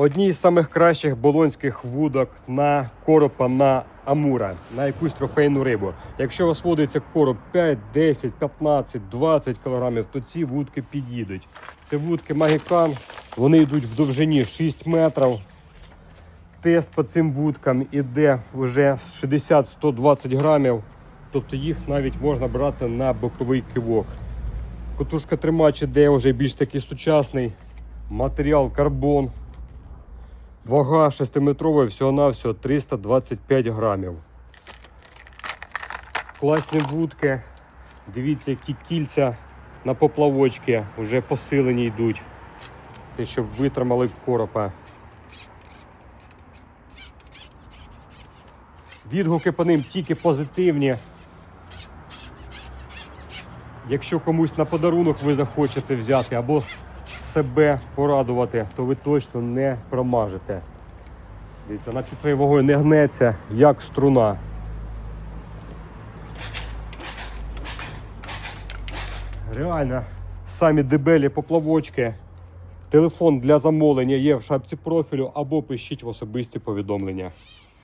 Одні з самих кращих болонських вудок на коропа на амура, на якусь трофейну рибу. Якщо у вас водиться короб 5, 10, 15, 20 кг, то ці вудки підійдуть. Це вудки Магікан, вони йдуть в довжині 6 метрів. Тест по цим вудкам іде вже 60-120 грамів, тобто їх навіть можна брати на боковий кивок. Котушка тримач іде вже більш такий сучасний. Матеріал карбон. Вага 6-метрова, всього-навсього 325 грамів. Класні вудки. Дивіться, які кільця на поплавочки вже посилені йдуть. Те, щоб витримали коропа. Відгуки по ним тільки позитивні. Якщо комусь на подарунок ви захочете взяти або себе порадувати, то ви точно не промажете. Дивіться, вона під своєю вагою не гнеться, як струна. Реально, самі дебелі поплавочки. Телефон для замовлення є в шапці профілю або пишіть в особисті повідомлення.